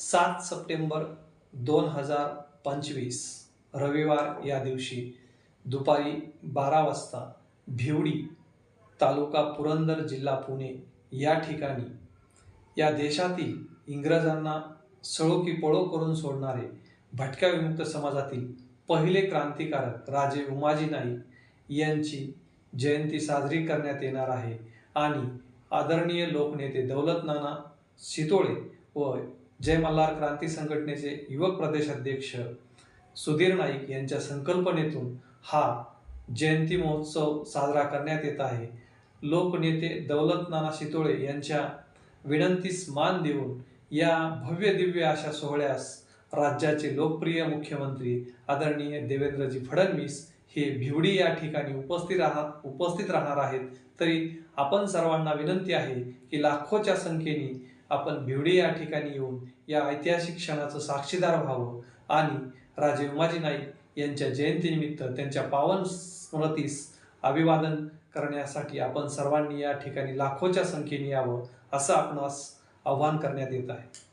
सात सप्टेंबर दोन हजार पंचवीस रविवार या दिवशी दुपारी बारा वाजता भिवडी तालुका पुरंदर जिल्हा पुणे या ठिकाणी या देशातील इंग्रजांना सळो की पळो करून सोडणारे भटक्या विमुक्त समाजातील पहिले क्रांतिकारक राजे उमाजी नाईक यांची जयंती साजरी करण्यात येणार आहे. आणि आदरणीय लोकनेते दौलतनाना सितोळे व जय मल्हार क्रांती संघटनेचे युवक प्रदेशाध्यक्ष सुधीर नाईक यांच्या संकल्पनेतून हा जयंती महोत्सव साजरा करण्यात येत आहे. लोकनेते दौलत नाना शितोळे यांच्या विनंतीस मान देऊन या भव्य दिव्य अशा सोहळ्यास राज्याचे लोकप्रिय मुख्यमंत्री आदरणीय देवेंद्रजी फडणवीस हे भिवडी या ठिकाणी उपस्थित राहणार उपस्थित राहणार आहेत. तरी आपण सर्वांना विनंती आहे की लाखोच्या संख्येने आपण भिवडी या ठिकाणी येऊन या ऐतिहासिक क्षणाचं साक्षीदार व्हावं आणि राजे उमाजी नाईक यांच्या जयंतीनिमित्त त्यांच्या पावन स्मृतीस अभिवादन करण्यासाठी आपण सर्वांनी या ठिकाणी लाखोच्या संख्येने यावं असं आपणास आव्हान करण्यात येत आहे.